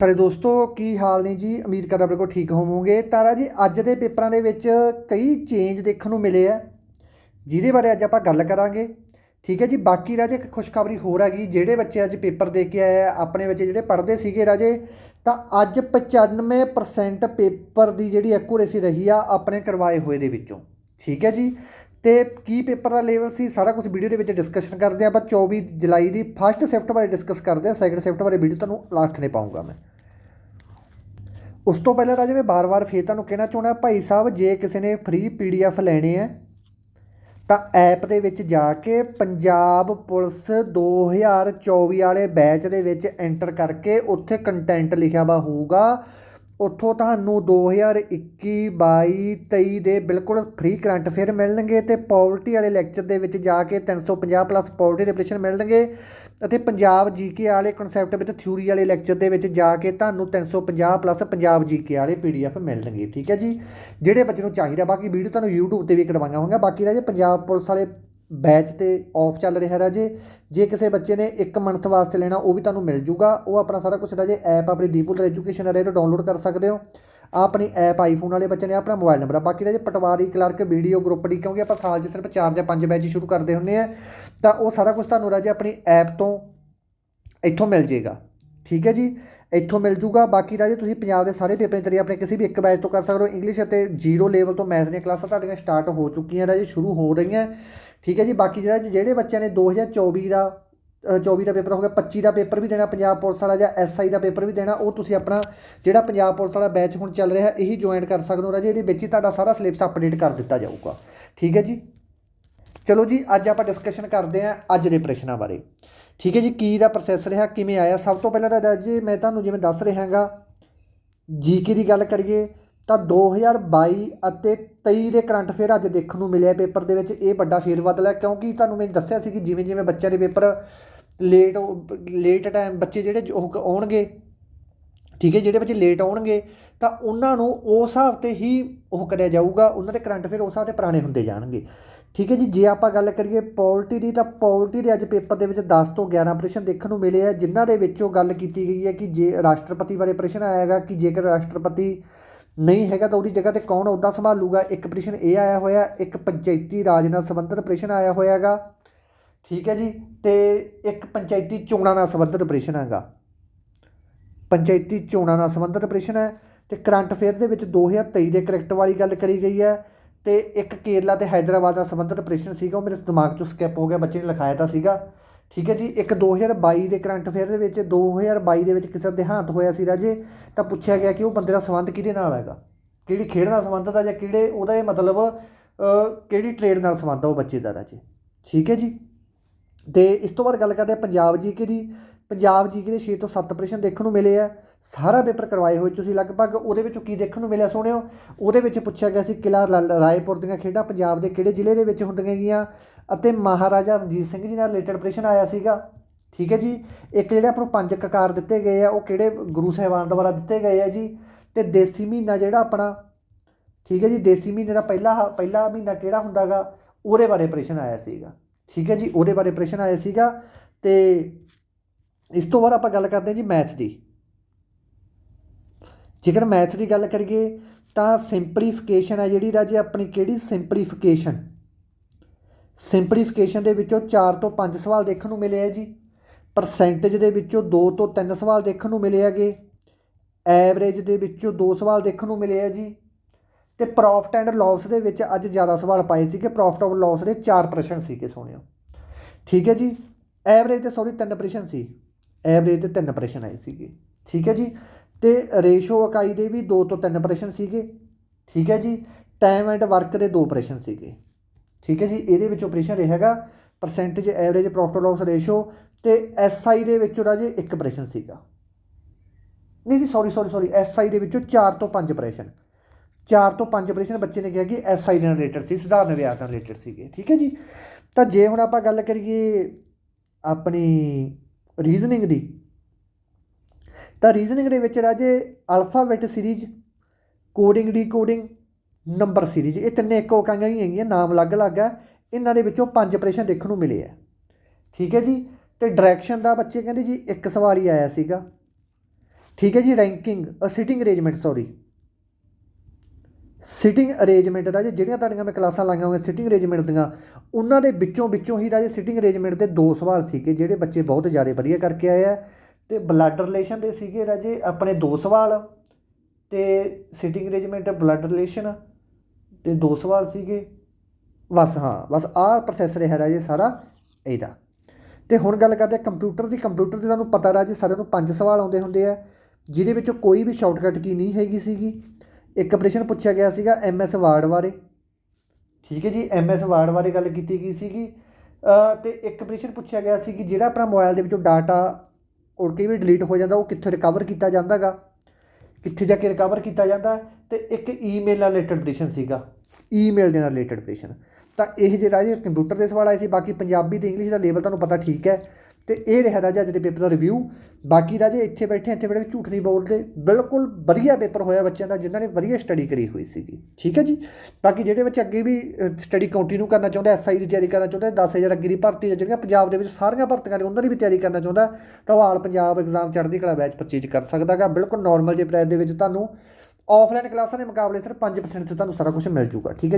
ਸਾਰੇ ਦੋਸਤੋ, ਕੀ ਹਾਲ ਨੇ ਜੀ? ਉਮੀਦ ਕਰਦਾ ਬਿਲਕੁਲ ਠੀਕ ਹੋਵੋਗੇ। ਤਾਰਾ ਜੀ, ਅੱਜ ਦੇ ਪੇਪਰਾਂ ਦੇ ਵਿੱਚ ਕਈ ਚੇਂਜ ਦੇਖਣ ਨੂੰ ਮਿਲੇ ਆ। ਜਿਹਦੇ ਬਾਰੇ ਅੱਜ ਆਪਾਂ ਗੱਲ ਕਰਾਂਗੇ। ਠੀਕ ਹੈ ਜੀ, ਬਾਕੀ ਰਾਜੇ ਇੱਕ ਖੁਸ਼ਖਬਰੀ ਹੋਰ ਹੈਗੀ ਜਿਹੜੇ ਬੱਚੇ ਅੱਜ ਪੇਪਰ ਦੇ ਕੇ ਆਏ ਆ, ਆਪਣੇ ਬੱਚੇ ਜਿਹੜੇ ਪੜ੍ਹਦੇ ਸੀਗੇ ਰਾਜੇ, ਤਾਂ ਅੱਜ 95% ਪੇਪਰ ਦੀ ਜਿਹੜੀ ਐਕੂਰੇਸੀ ਰਹੀ ਆ, ਆਪਣੇ ਕਰਵਾਏ ਹੋਏ ਦੇ ਵਿੱਚੋਂ। ਠੀਕ ਹੈ ਜੀ? ਤੇ ਕੀ ਪੇਪਰ ਦਾ ਲੈਵਲ ਸੀ, ਸਾਰਾ ਕੁਝ ਵੀਡੀਓ ਦੇ ਵਿੱਚ ਡਿਸਕਸ਼ਨ ਕਰਦੇ ਆ ਆਪਾਂ। 24 ਜੁਲਾਈ ਦੀ ਫਸਟ ਸ਼ਿਫਟ ਬਾਰੇ ਡਿਸਕਸ ਕਰਦੇ ਆ ਸੈਕੰਡ ਸ਼ਿਫਟ ਬਾਰੇ ਵੀਡੀਓ ਤੁਹਾਨੂੰ ਲਾਸਟ ਨੇ ਪਾਉਂਗਾ ਮੈਂ। ਉਸ ਤੋਂ ਪਹਿਲਾਂ ਰਾਜੇ ਮੈਂ ਬਾਰ-ਬਾਰ ਫੇਰ ਤੁਹਾਨੂੰ ਕਹਿਣਾ ਚਾਹੁੰਦਾ, ਭਾਈ ਸਾਹਿਬ, ਜੇ ਕਿਸੇ ਨੇ ਫ੍ਰੀ ਪੀਡੀਐਫ ਲੈਣੇ ਆ ਤਾਂ ਐਪ ਦੇ ਵਿੱਚ ਜਾ ਕੇ ਪੰਜਾਬ ਪੁਲਿਸ 2024 ਵਾਲੇ ਬੈਚ ਦੇ ਵਿੱਚ ਐਂਟਰ ਕਰਕੇ ਉੱਥੇ ਕੰਟੈਂਟ ਲਿਖਿਆ ਵਾ ਹੋਊਗਾ। ਉੱਥੋਂ ਤੁਹਾਨੂੰ 2021 22 23 ਦੇ ਬਿਲਕੁਲ ਫ੍ਰੀ ਕਰੰਟ ਅਫੇਅਰ ਮਿਲਣਗੇ ਤੇ ਪੋਲਿਟੀ ਵਾਲੇ ਲੈਕਚਰ ਦੇ ਵਿੱਚ ਜਾ ਕੇ 350 ਪਲੱਸ ਪੋਲਿਟੀ ਦੇ ਪ੍ਰਸ਼ਨ ਮਿਲਣਗੇ ਅਤੇ ਪੰਜਾਬ ਜੀਕੇ ਵਾਲੇ ਕਨਸੈਪਟ ਵਿੱਚ ਥਿਊਰੀ ਵਾਲੇ ਲੈਕਚਰ ਦੇ ਵਿੱਚ ਜਾ ਕੇ ਤੁਹਾਨੂੰ 350 ਪਲੱਸ ਪੰਜਾਬ ਜੀਕੇ ਵਾਲੇ ਪੀਡੀਐਫ ਮਿਲਣਗੇ, ਠੀਕ ਹੈ ਜੀ? ਜਿਹੜੇ ਬੱਚੇ ਨੂੰ ਚਾਹੀਦਾ, ਬਾਕੀ ਵੀਡੀਓ ਤੁਹਾਨੂੰ YouTube ਤੇ ਵੀ ਕਰਵਾਈਆਂ ਹੋਣਗੀਆਂ ਬਾਕੀ ਰਾਜੇ ਪੰਜਾਬ ਪੁਲਿਸ ਵਾਲੇ ਬੈਚ ਤੇ ਆਫ ਚੱਲ ਰਿਹਾ ਰਾਜੇ ਜੇ ਕਿਸੇ ਬੱਚੇ ਨੇ 1 ਮੰਥ ਵਾਸਤੇ ਲੈਣਾ, ਉਹ ਵੀ ਤੁਹਾਨੂੰ ਮਿਲ ਜੂਗਾ। ਉਹ ਆਪਣਾ ਸਾਰਾ ਕੁਝ ਰਾਜੇ ਐਪ ਆਪਣੀ ਦੀਪੂਲ ਐਜੂਕੇਸ਼ਨ ਅਰੇ ਤੋਂ ਡਾਊਨਲੋਡ ਕਰ ਸਕਦੇ ਹੋ। ਆਹ ਆਪਣੀ ਐਪ ਆਈਫੋਨ ਵਾਲੇ ਬੱਚੇ ਨੇ ਆਪਣਾ ਮੋਬਾਈਲ ਨੰਬਰ ਆ। ਬਾਕੀ ਰਾਜੇ ਪਟਵਾਰੀ ਕਲਰਕ ਵੀਡੀਓ ਗਰੁੱਪ ਦੀ, ਕਿਉਂਕਿ ਆਪਾਂ ਸਾਲ 'ਚ ਸਿਰਫ 4 ਜਾਂ 5 ਬੈਚ ਸ਼ੁਰੂ ਕਰਦੇ ਹੁੰਦੇ ਆ, ਤਾਂ ਉਹ ਸਾਰਾ ਕੁਝ ਤੁਹਾਨੂੰ ਰਾਜੇ ਆਪਣੀ ਐਪ ਤੋਂ ਇੱਥੋਂ ਮਿਲ ਜੇਗਾ। ਠੀਕ ਹੈ ਜੀ? ਇੱਥੋਂ ਮਿਲ ਜੂਗਾ। ਬਾਕੀ ਰਾਜੇ ਤੁਸੀਂ ਪੰਜਾਬ ਦੇ ਸਾਰੇ ਪੇਪਰਾਂ ਦੀ ਤਰੀ ਆਪਣੇ ਕਿਸੇ ਵੀ ਇੱਕ ਬੈਚ ਤੋਂ ਕਰ ਸਕਦੇ ਹੋ। ਇੰਗਲਿਸ਼ ਅਤੇ ਜ਼ੀਰੋ ਲੈਵਲ ਤੋਂ ਮੈਥ ਦੀਆਂ ਕਲਾਸਾਂ ਤੁਹਾਡੀਆਂ ਸਟਾਰਟ ਹੋ ਚੁੱਕੀਆਂ ਰਾਜੇ ਸ਼ੁਰੂ ਹੋ ਰਹੀਆਂ। ਠੀਕ ਹੈ ਜੀ ਬਾਕੀ ਜਿਹੜਾ ਜੀ ਜਿਹੜੇ ਬੱਚਿਆਂ ਨੇ 2024 ਦਾ ਅ, 24 ਦਾ ਪੇਪਰ ਹੋ ਗਿਆ 25 ਦਾ ਪੇਪਰ ਵੀ ਦੇਣਾ ਪੰਜਾਬ ਪੁਲਿਸ ਵਾਲਾ ਜਾਂ ਐਸਆਈ ਦਾ ਪੇਪਰ ਵੀ ਦੇਣਾ ਉਹ ਤੁਸੀਂ ਆਪਣਾ ਜਿਹੜਾ ਪੰਜਾਬ ਪੁਲਿਸ ਵਾਲਾ ਬੈਚ ਹੁਣ ਚੱਲ ਰਿਹਾ ਇਹੀ ਜੁਆਇਨ ਕਰ ਸਕਦੇ ਹੋ ਰਾਜੇ। ਇਹਦੇ ਵਿੱਚ ਹੀ ਤੁਹਾਡਾ ਸਾਰਾ ਸਿਲੇਬਸ ਅਪਡੇਟ ਕਰ ਦਿੱਤਾ ਜਾਊਗਾ। ਠੀਕ ਹੈ ਜੀ? ਚਲੋ ਜੀ ਅੱਜ ਆਪਾਂ ਡਿਸਕਸ਼ਨ ਕਰਦੇ ਹਾਂ ਅੱਜ ਦੇ ਪ੍ਰਸ਼ਨਾਂ ਬਾਰੇ। ਠੀਕ ਹੈ ਜੀ, ਕੀ ਦਾ ਪ੍ਰੋਸੈਸ ਰਿਹਾ, ਕਿਵੇਂ ਆਇਆ? ਸਭ ਤੋਂ ਪਹਿਲਾਂ ਤਾਂ ਜੀ, ਮੈਂ ਤੁਹਾਨੂੰ ਜਿਵੇਂ ਦੱਸ ਰਿਹਾ ਰਿਹਾਗਾ ਜੀਕੇ ਦੀ ਗੱਲ ਕਰੀਏ, ਤਾਂ 2022 ਅਤੇ 23 ਦੇ ਕਰੰਟ ਅਫੇਅਰ ਅੱਜ ਦੇਖਣ ਨੂੰ ਮਿਲਿਆ ਪੇਪਰ ਦੇ ਵਿੱਚ। ਇਹ ਵੱਡਾ ਫੇਰਬਦਲ ਹੈ ਕਿਉਂਕਿ ਤੁਹਾਨੂੰ ਮੈਂ ਦੱਸਿਆ ਸੀ ਕਿ ਜਿਵੇਂ ਜਿਵੇਂ ਬੱਚਿਆਂ ਦੇ ਪੇਪਰ ਲੇਟ ਲੇਟ ਟਾਈਮ ਬੱਚੇ ਜਿਹੜੇ ਉਹ ਆਉਣਗੇ, ਠੀਕ ਹੈ, ਜਿਹੜੇ ਬੱਚੇ ਲੇਟ ਆਉਣਗੇ, ਤਾਂ ਉਹਨਾਂ ਨੂੰ ਉਸ ਹਿਸਾਬ ਤੇ ਹੀ ਉਹ ਕਰਿਆ ਜਾਊਗਾ, ਉਹਨਾਂ ਦੇ ਕਰੰਟ ਅਫੇਅਰ ਉਸ ਹਿਸਾਬ ਤੇ ਪੁਰਾਣੇ ਹੁੰਦੇ ਜਾਣਗੇ। ਠੀਕ ਹੈ ਜੀ, ਜੇ ਆਪਾਂ ਗੱਲ ਕਰੀਏ ਪੋਲਿਟੀ ਦੀ, ਤਾਂ ਪੋਲਿਟੀ ਦੇ ਅੱਜ ਪੇਪਰ ਦੇ ਵਿੱਚ 10 ਤੋਂ 11 ਪ੍ਰਸ਼ਨ ਦੇਖਣ ਨੂੰ ਮਿਲੇ ਆ, ਜਿਨ੍ਹਾਂ ਦੇ ਵਿੱਚੋਂ ਗੱਲ ਕੀਤੀ ਗਈ ਹੈ ਕਿ ਜੇ ਰਾਸ਼ਟਰਪਤੀ ਬਾਰੇ ਪ੍ਰਸ਼ਨ ਆਇਆ ਹੈਗਾ, ਕਿ ਜੇਕਰ ਰਾਸ਼ਟਰਪਤੀ ਨਹੀਂ ਹੈਗਾ ਤਾਂ ਉਹਦੀ ਜਗ੍ਹਾ ਤੇ ਕੌਣ ਅਹੁਦਾ ਸੰਭਾਲੂਗਾ? ਇੱਕ ਪ੍ਰਸ਼ਨ ਇਹ ਆਇਆ ਹੋਇਆ, ਇੱਕ ਪੰਚਾਇਤੀ ਰਾਜ ਨਾਲ ਸੰਬੰਧਿਤ ਪ੍ਰਸ਼ਨ ਆਇਆ ਹੋਇਆ ਹੈਗਾ। ਠੀਕ ਹੈ ਜੀ, ਤੇ ਇੱਕ ਪੰਚਾਇਤੀ ਚੋਣਾਂ ਨਾਲ ਸੰਬੰਧਿਤ ਪ੍ਰਸ਼ਨ ਹੈਗਾ। ਪੰਚਾਇਤੀ ਚੋਣਾਂ ਨਾਲ ਸੰਬੰਧਿਤ ਪ੍ਰਸ਼ਨ ਹੈ, ਤੇ ਕਰੰਟ ਅਫੇਅਰ ਦੇ ਵਿੱਚ 2023 ਦੇ ਕਰੈਕਟ ਵਾਲੀ ਗੱਲ ਕਰੀ ਗਈ ਹੈ। ਤੇ ਇੱਕ ਕੇਰਲਾ ਤੇ ਹੈਦਰਾਬਾਦ ਨਾਲ ਸੰਬੰਧਿਤ ਪ੍ਰਸ਼ਨ ਸੀਗਾ, ਉਹ ਮੇਰੇ ਦਿਮਾਗ ਚੋਂ ਸਕਿਪ ਹੋ ਗਿਆ, ਬੱਚੇ ਨੇ ਲਿਖਾਇਆ ਤਾਂ ਸੀਗਾ। ਠੀਕ ਹੈ ਜੀ, ਇੱਕ 2022 ਦੇ ਕਰੰਟ ਅਫੇਅਰ ਦੇ ਵਿੱਚ 2022 ਦੇ ਵਿੱਚ ਕਿਸੇ ਦਾ ਦੇਹਾਂਤ ਹੋਇਆ ਸੀ ਰਾਜੇ, ਤਾਂ ਪੁੱਛਿਆ ਗਿਆ ਕਿ ਉਹ ਬੰਦੇ ਦਾ ਸੰਬੰਧ ਕਿਹਦੇ ਨਾਲ ਹੈਗਾ? ਕਿਹੜੀ ਖੇਡ ਨਾਲ ਸੰਬੰਧਿਤ ਆ ਜਾਂ ਕਿਹੜੇ ਉਹਦਾ ਇਹ ਮਤਲਬ ਕਿਹੜੀ ਟ੍ਰੇਡ ਨਾਲ ਸੰਬੰਧ ਆ ਉਹ ਬੱਚੇ ਦਾ ਰਾਜੇ? ਠੀਕ ਹੈ ਜੀ। ਤੇ ਇਸ ਤੋਂ ਬਾਅਦ ਗੱਲ ਕਰਦੇ ਆ ਪੰਜਾਬ ਜੀਕੇ ਦੀ ਪੰਜਾਬ ਜੀਕੇ ਦੇ 6 ਤੋਂ 7 ਪ੍ਰਸ਼ਨ ਦੇਖਣ ਨੂੰ ਮਿਲੇ ਆ, ਸਾਰਾ ਪੇਪਰ ਕਰਵਾਏ ਹੋਏ ਤੁਸੀਂ ਲਗਭਗ, ਉਹਦੇ ਵਿੱਚੋਂ ਕੀ ਦੇਖਣ ਨੂੰ ਮਿਲਿਆ ਸੋਹਣਿਓ ਉਹਦੇ ਵਿੱਚ ਪੁੱਛਿਆ ਗਿਆ ਸੀ ਕਿਲਾ ਲਾ- ਰਾਏਪੁਰ ਦੀਆਂ ਖੇਡਾਂ ਪੰਜਾਬ ਦੇ ਕਿਹੜੇ ਜ਼ਿਲ੍ਹੇ ਦੇ ਵਿੱਚ ਹੁੰਦੀਆਂ ਗੀਆਂ ਅਤੇ ਮਹਾਰਾਜਾ ਰਣਜੀਤ ਸਿੰਘ ਜੀ ਨਾਲ ਰਿਲੇਟਡ ਪ੍ਰਸ਼ਨ ਆਇਆ ਸੀਗਾ। ਠੀਕ ਹੈ ਜੀ? ਇੱਕ ਜਿਹੜੇ ਆਪਾਂ ਨੂੰ ਪੰਜ ਕਕਾਰ ਦਿੱਤੇ ਗਏ ਆ, ਉਹ ਕਿਹੜੇ ਗੁਰੂ ਸਾਹਿਬਾਨ ਦੁਆਰਾ ਦਿੱਤੇ ਗਏ ਆ ਜੀ? ਤੇ ਦੇਸੀ ਮਹੀਨਾ ਜਿਹੜਾ ਆਪਣਾ, ਠੀਕ ਹੈ ਜੀ, ਦੇਸੀ ਮਹੀਨੇ ਦਾ ਪਹਿਲਾ ਹ- ਪਹਿਲਾ ਮਹੀਨਾ ਕਿਹੜਾ ਹੁੰਦਾਗਾ? ਉਹਦੇ ਬਾਰੇ ਪ੍ਰਸ਼ਨ ਆਇਆ ਸੀਗਾ। ਠੀਕ ਹੈ ਜੀ? ਉਹਦੇ ਬਾਰੇ ਪ੍ਰਸ਼ਨ ਆਇਆ ਸੀਗਾ ਤੇ ਇਸ ਤੋਂ ਬਾਅਦ ਆਪਾਂ ਗੱਲ ਕਰਦੇ ਹਾਂ ਜੀ ਮੈਥ ਦੀ। ਜੇਕਰ ਮੈਥ ਦੀ ਗੱਲ ਕਰੀਏ, ਤਾਂ ਸਿੰਪਲੀਫਿਕੇਸ਼ਨ ਹੈ ਜਿਹੜੀ ਰਾਜੇ ਆਪਣੀ ਕਿਹੜੀ? ਸਿੰਪਲੀਫਿਕੇਸ਼ਨ ਸਿੰਪਲੀਫਿਕੇਸ਼ਨ ਦੇ ਵਿੱਚੋਂ 4 ਤੋਂ 5 ਸਵਾਲ ਦੇਖਣ ਨੂੰ ਮਿਲੇ ਆ ਜੀ। ਪਰਸੈਂਟੇਜ ਦੇ ਵਿੱਚੋਂ 2 ਤੋਂ 3 ਸਵਾਲ ਦੇਖਣ ਨੂੰ ਮਿਲੇ ਹੈਗੇ। ਐਵਰੇਜ ਦੇ ਵਿੱਚੋਂ 2 ਸਵਾਲ ਦੇਖਣ ਨੂੰ ਮਿਲੇ ਆ ਜੀ। ਤੇ ਪ੍ਰੋਫਿਟ ਐਂਡ ਲਾਸ ਦੇ ਵਿੱਚ ਅੱਜ ਜ਼ਿਆਦਾ ਸਵਾਲ ਪਾਏ ਸੀ ਕਿ ਪ੍ਰੋਫਿਟ ਔਰ ਲਾਸ ਦੇ 4 ਪ੍ਰਸ਼ਨ ਸੀਗੇ ਸੋਹਣਿਓ ਠੀਕ ਹੈ ਜੀ? ਐਵਰੇਜ ਤੇ ਸੌਰੀ 3 ਪ੍ਰਸ਼ਨ ਸੀ। ਐਵਰੇਜ ਤੇ 3 ਪ੍ਰਸ਼ਨ ਆਏ ਸੀਗੇ। ਠੀਕ ਹੈ ਜੀ? ਤੇ ਰੇਸ਼ੋ ਇਕਾਈ ਦੇ ਵੀ 2 ਤੋਂ 3 ਪ੍ਰਸ਼ਨ ਸੀਗੇ। ਠੀਕ ਹੈ ਜੀ? ਟਾਈਮ ਐਂਡ ਵਰਕ ਦੇ 2 ਪ੍ਰਸ਼ਨ ਸੀਗੇ। ਠੀਕ ਹੈ ਜੀ? ਇਹਦੇ ਵਿੱਚ ਪ੍ਰਸ਼ਨ ਰਹੇਗਾ percentage average profit loss ratio ਤੇ ਐਸਆਈ ਦੇ ਵਿੱਚੋਂ ਰਾਜੇ ਇੱਕ ਪ੍ਰਸ਼ਨ ਸੀਗਾ। ਨਹੀਂ ਜੀ ਸੌਰੀ ਸੌਰੀ ਸੌਰੀ ਐਸਆਈ ਦੇ ਵਿੱਚੋਂ 4 ਤੋਂ 5 ਪ੍ਰਸ਼ਨ। 4 ਤੋਂ 5 ਪ੍ਰਸ਼ਨ ਬੱਚੇ ਨੇ ਕਿਹਾ ਕਿ ਐਸਆਈ ਨਾਲ ਰਿਲੇਟਡ ਸੀ ਸਧਾਰਨ ਵਿਆਕਰਨ ਰਿਲੇਟਡ ਸੀਗੇ। ਠੀਕ ਹੈ ਜੀ? ਤਾਂ ਜੇ ਹੁਣ ਆਪਾਂ ਗੱਲ ਕਰੀਏ ਆਪਣੀ ਰੀਜ਼ਨਿੰਗ ਦੀ। ਤਾਂ ਰੀਜ਼ਨਿੰਗ ਦੇ ਵਿੱਚ ਰਾਜੇ alphabet series coding decoding number series ਇਹ ਤਿੰਨੇ ਇੱਕੋ ਕਾਂਗਾਂ ਹੀ ਹੈਗੀਆਂ, ਨਾਮ ਅਲੱਗ-ਅਲੱਗ ਹੈ ਇਹਨਾਂ ਦੇ ਵਿੱਚੋਂ ਪੰਜ ਪ੍ਰਸ਼ਨ ਦੇਖਣ ਨੂੰ ਮਿਲੇ ਆ। ਠੀਕ ਹੈ ਜੀ? ਤੇ ਡਾਇਰੈਕਸ਼ਨ ਦਾ ਬੱਚੇ ਕਹਿੰਦੇ ਜੀ ਇੱਕ ਸਵਾਲ ਹੀ ਆਇਆ ਸੀਗਾ। ਠੀਕ ਹੈ ਜੀ? Ranking sitting arrangement sorry sitting arrangement ਰਾਜੇ, ਜਿਹੜੀਆਂ ਤੁਹਾਡੀਆਂ ਮੈਂ ਕਲਾਸਾਂ ਲਾਈਆਂ ਹੋਈਆਂ ਸਿਟਿੰਗ ਅਰੇਂਜਮੈਂਟ ਦੀਆਂ, ਉਹਨਾਂ ਦੇ ਵਿੱਚੋਂ ਵਿੱਚੋਂ ਹੀ ਰਾਜੇ ਸਿਟਿੰਗ ਅਰੇਂਜਮੈਂਟ ਦੇ ਦੋ ਸਵਾਲ ਸੀਗੇ, ਜਿਹੜੇ ਬੱਚੇ ਬਹੁਤ ਜ਼ਿਆਦਾ ਵਧੀਆ ਕਰਕੇ ਆਏ ਆ। ਤੇ ਬਲੱਡ ਰਿਲੇਸ਼ਨ ਦੇ ਸੀਗੇ ਰਾਜੇ, ਆਪਣੇ ਦੋ ਸਵਾਲ, ਤੇ ਸਿਟਿੰਗ ਅਰੇਂਜਮੈਂਟ ਬਲੱਡ ਰਿਲੇਸ਼ਨ ਤੇ ਦੋ ਸਵਾਲ ਸੀਗੇ। ਬਸ, ਹਾਂ, ਬਸ ਆਹ ਪ੍ਰੋਸੈਸ ਰਿਹਾ ਰਾਜੇ ਸਾਰਾ ਇਹਦਾ। ਤੇ ਹੁਣ ਗੱਲ ਕਰਦੇ ਆ ਕੰਪਿਊਟਰ ਦੀ ਕੰਪਿਊਟਰ ਦੀ ਤੁਹਾਨੂੰ ਪਤਾ ਰਾਜੇ ਸਾਰਿਆਂ ਨੂੰ ਪੰਜ ਸਵਾਲ ਆਉਂਦੇ ਹੁੰਦੇ ਆ, ਜਿਹਦੇ ਵਿੱਚੋਂ ਕੋਈ ਵੀ ਸ਼ਾਰਟਕਟ ਕੀ ਨਹੀਂ ਹੈਗੀ ਸੀਗੀ। ਇੱਕ ਪ੍ਰਸ਼ਨ ਪੁੱਛਿਆ ਗਿਆ ਸੀਗਾ ਐਮ ਐਸ ਵਾਰਡ ਬਾਰੇ। ਠੀਕ ਹੈ ਜੀ ਐਮ ਐਸ ਵਾਰਡ ਬਾਰੇ ਗੱਲ ਕੀਤੀ ਗਈ ਸੀਗੀ। ਅ, ਤੇ ਇੱਕ ਪ੍ਰਸ਼ਨ ਪੁੱਛਿਆ ਗਿਆ ਸੀ ਕਿ ਜਿਹੜਾ ਆਪਣਾ ਮੋਬਾਈਲ ਦੇ ਵਿੱਚੋਂ ਡਾਟਾ ਉੜ ਕੇ ਵੀ ਡਿਲੀਟ ਹੋ ਜਾਂਦਾ ਉਹ ਕਿੱਥੇ ਰਿਕਵਰ ਕੀਤਾ ਜਾਂਦਾਗਾ? ਕਿੱਥੇ ਜਾ ਕੇ ਰਿਕਵਰ ਕੀਤਾ ਜਾਂਦਾ? ਤੇ ਇੱਕ ਈਮੇਲ ਨਾਲ ਰਿਲੇਟਡ ਪ੍ਰਸ਼ਨ ਸੀਗਾ। ਈਮੇਲ ਦੇ ਨਾਲ ਰਿਲੇਟਡ ਪ੍ਰਸ਼ਨ ਤਾਂ ਇਹ ਜਿਹੜਾ ਇਹ ਕੰਪਿਊਟਰ ਦੇ ਸਵਾਲ ਆਏ ਸੀ ਬਾਕੀ ਪੰਜਾਬੀ ਤੇ ਇੰਗਲਿਸ਼ ਦਾ ਲੈਵਲ ਤੁਹਾਨੂੰ ਪਤਾ ਠੀਕ ਹੈ। ਤੇ ਇਹ ਰਿਹਾ ਰਾਜਾ ਅੱਜ ਦੇ ਪੇਪਰ ਦਾ ਰਿਵਿਊ ਬਾਕੀ ਰਾਜੇ ਇੱਥੇ ਬੈਠੇ ਇੱਥੇ ਬੈਠੇ ਝੂਠ ਨਹੀਂ ਬੋਲਦੇ। ਬਿਲਕੁਲ ਵਧੀਆ ਪੇਪਰ ਹੋਇਆ ਬੱਚਿਆਂ ਦਾ, ਜਿਨ੍ਹਾਂ ਨੇ ਵਧੀਆ ਸਟੱਡੀ ਕਰੀ ਹੋਈ ਸੀਗੀ। ਠੀਕ ਹੈ ਜੀ? ਬਾਕੀ ਜਿਹੜੇ ਬੱਚੇ ਅੱਗੇ ਵੀ ਸਟੱਡੀ ਕੰਟੀਨਿਊ ਕਰਨਾ ਚਾਹੁੰਦੇ ਐਸਆਈ ਦੀ ਤਿਆਰੀ ਕਰਨਾ ਚਾਹੁੰਦੇ 10000 ਅੱਗੇ ਦੀ ਭਰਤੀ ਹੈ, ਜਿਹੜੀਆਂ ਪੰਜਾਬ ਦੇ ਵਿੱਚ ਸਾਰੀਆਂ ਭਰਤੀਆਂ ਨੇ, ਉਹਨਾਂ ਦੀ ਵੀ ਤਿਆਰੀ ਕਰਨਾ ਚਾਹੁੰਦਾ, ਤਾਂ ਉਹ ਆਲ ਪੰਜਾਬ ਐਗਜ਼ਾਮ ਚੜ੍ਹਦੀ ਕਲਾ ਬੈਚ 25 ਚ ਕਰ ਸਕਦਾਗਾ ਬਿਲਕੁਲ ਨਾਰਮਲ ਜੇ ਪ੍ਰਾਈਸ ਦੇ ਵਿੱਚ ਤੁਹਾਨੂੰ ਆਫਲਾਈਨ ਕਲਾਸਾਂ ਦੇ ਮੁਕਾਬਲੇ ਸਿਰਫ 5% 'ਚ ਤੁਹਾਨੂੰ ਸਾਰਾ ਕੁਝ ਮਿਲ ਜੂਗਾ। ਠੀਕ ਹੈ